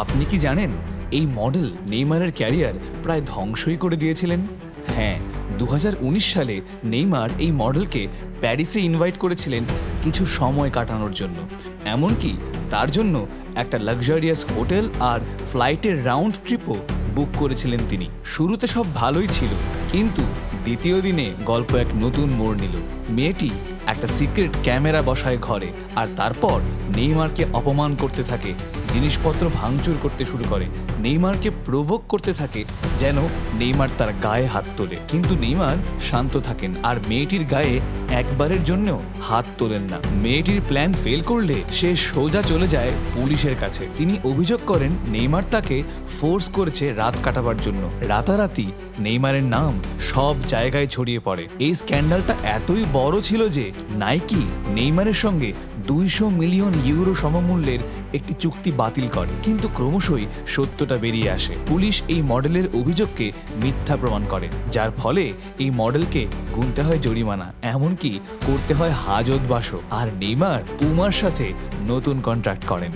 আপনি কি জানেন, এই মডেল নেইমারের ক্যারিয়ার প্রায় ধ্বংসই করে দিয়েছিলেন? হ্যাঁ দু হাজার উনিশ সালে নেইমার এই মডেলকে প্যারিসে ইনভাইট করেছিলেন কিছু সময় কাটানোর জন্য। এমনকি তার জন্য একটা লাক্সারিয়াস হোটেল আর ফ্লাইটের রাউন্ড ট্রিপও বুক করেছিলেন তিনি। শুরুতে সব ভালোই ছিল, কিন্তু দ্বিতীয় দিনে গল্প এক নতুন মোড় নিল। মেয়েটি একটা সিক্রেট ক্যামেরা বসায় ঘরে, আর তারপর নেইমারকে অপমান করতে থাকে জিনিসপত্র ভাঙচুর করতে শুরু করে। নেইমারকে প্রভোগ করতে থাকে যেন নেইমার তার গায়ে হাত তোলে। কিন্তু নেইমার শান্ত থাকেন আর মেয়েটির গায়ে একবারের জন্যও হাত তোলেন না। মেয়েটির প্ল্যান ফেল করলে সে সোজা চলে যায় পুলিশের কাছে। তিনি অভিযোগ করেন নেইমার তাকে ফোর্স করেছে রাত কাটাবার জন্য। রাতারাতি নেইমারের নাম সব জায়গায় ছড়িয়ে পড়ে। এই স্ক্যান্ডালটা এতই বড় ছিল যে নাইকি নেইমারের সঙ্গে দুইশো মিলিয়ন ইউরো সমমূল্যের একটি চুক্তি বাতিল করে। কিন্তু ক্রমশই সত্যটা বেরিয়ে আসে। পুলিশ এই মডেলের অভিযোগকে মিথ্যা প্রমাণ করে, যার ফলে এই মডেলকে গুনতে হয় জরিমানা, এমনকি করতে হয় হাজত বাসক আর নেইমার পুমার সাথে নতুন কন্ট্রাক্ট করেন।